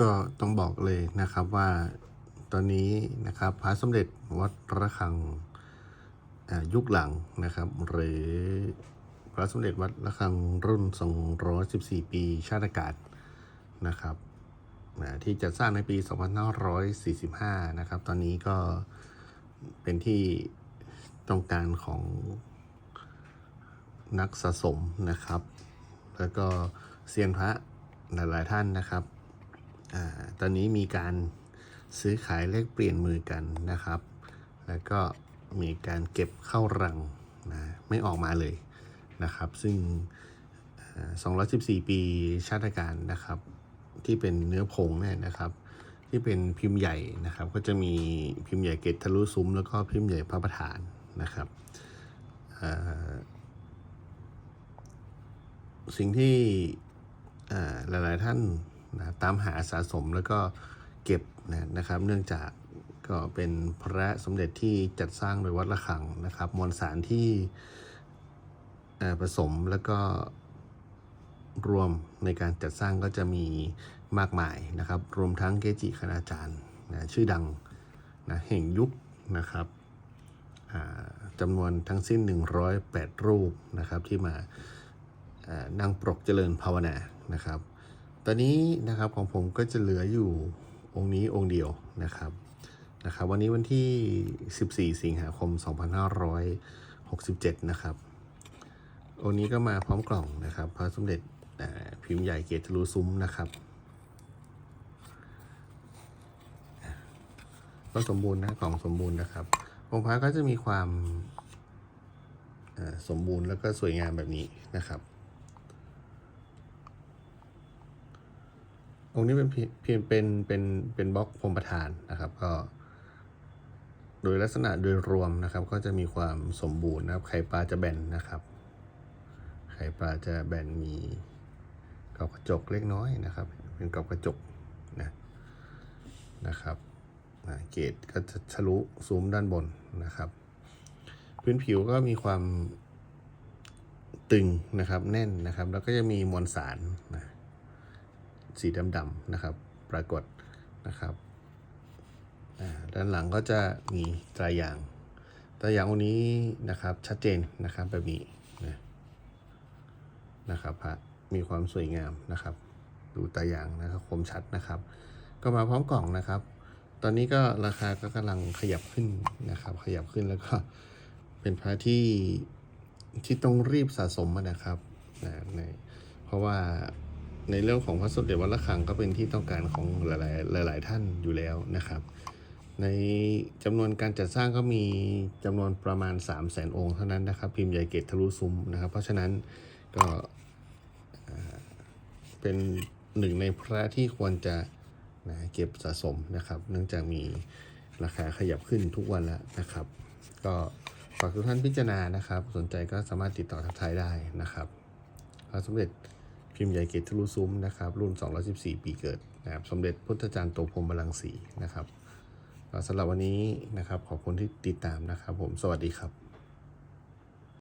ก็ต้องบอกเลยนะครับว่าตอนนี้นะครับพระสมเด็จวัดระฆังยุคหลังนะครับ หรือพระสมเด็จวัดระฆังรุ่น 214 ปีชาติอากาศนะครับนะที่จัดสร้างในปี 2545 นะครับ ตอนนี้ก็เป็นที่ต้องการของนักสะสมนะครับ แล้วก็เซียนพระหลาย ๆ ท่านนะครับ อาตอนนี้มีการซื้อขายแลกเปลี่ยนมือกันนะครับ แล้วก็มีการเก็บเข้ารังนะไม่ออกมาเลยนะครับ ซึ่ง 214 ปีชาติการนะครับ ที่เป็นเนื้อผงเนี่ยนะครับ ที่เป็นพิมพ์ใหญ่นะครับ ก็จะมีพิมพ์ใหญ่เกตทะลุซุ้ม แล้วก็พิมพ์ใหญ่พระประธานนะครับสิ่งที่หลาย ๆ ท่าน นะตามหาสะสมแล้วก็เก็บนะนะครับ เนื่องจากก็เป็นพระสมเด็จที่จัดสร้างโดยวัดระฆังนะครับ มวลสารที่ผสมแล้วก็รวมในการจัดสร้างก็จะมีมากมายนะครับ รวมทั้งเกจิคณาจารย์นะชื่อดังนะแห่งยุคนะครับจำนวนทั้งสิ้น 108 รูปนะครับที่มานั่งปรกเจริญภาวนานะครับ ตอนนี้นะครับของผมก็จะเหลืออยู่องค์นี้องค์เดียวนะครับนะครับ วันนี้วันที่ 14 สิงหาคม 2567 นะครับ องค์นี้ก็มาพร้อมกล่องนะครับ พระสมเด็จพิมพ์ใหญ่เกตทะลุซุ้มนะครับก็สมบูรณ์นะกล่องสมบูรณ์นะครับ องค์พระก็จะมีความสมบูรณ์แล้วก็สวยงามแบบนี้นะครับ องค์นี้เป็นเพียเพียงเป็นเป็นเป็นบล็อกพรมประธานนะครับ ก็โดยลักษณะโดยรวมนะครับ ก็จะมีความสมบูรณ์นะครับ ไข่ปลาจะแบนนะครับ ไข่ปลาจะแบนมีกรอบกระจกเล็กน้อยนะครับ เป็นกรอบกระจกนะนะครับเกตก็จะทะลุซูมด้านบนนะครับ พื้นผิวก็มีความตึงนะครับแน่นนะครับ แล้วก็จะมีมวลสารนะ สีดำๆนะครับ ปรากฏนะครับด้านหลังก็จะมีตรายางตรายางวันนี้นะครับชัดเจนนะครับแบบนี้นะนะครับพระมีความสวยงามนะครับ ดูตรายางนะครับคมชัดนะครับ ก็มาพร้อมกล่องนะครับ ตอนนี้ก็ราคาก็กำลังขยับขึ้นนะครับ ขยับขึ้นแล้วก็เป็นพระที่ที่ต้องรีบสะสมนะครับนะในเพราะว่า ในเรื่องของพระสมเด็จวัดระฆังก็เป็นที่ต้องการของหลาย ๆ หลาย ๆ ท่านอยู่แล้วนะครับ ในจำนวนการจัดสร้างก็มีจำนวนประมาณ 3 0 0แสนองค์เท่านั้นนะครับ พิมพ์ใหญ่เกตทะลุซุ้มนะครับ เพราะฉะนั้นก็เป็นหนึ่งในพระที่ควรจะนะเก็บสะสมนะครับ เนื่องจากมีราคาขยับขึ้นทุกวันแล้วนะครับ ก็ฝากทุกท่านพิจารณานะครับ สนใจก็สามารถติดต่อทักทายได้นะครับพระสมเด็จ พิมพ์ใหญ่เกตทะลุซุ้มนะครับรุ่น 214 ปีเกิดนะครับสมเด็จพุทธจารย์โตพรมบาลังสีนะครับสำหรับวันนี้นะครับขอบคุณที่ติดตามนะครับผมสวัสดีครับ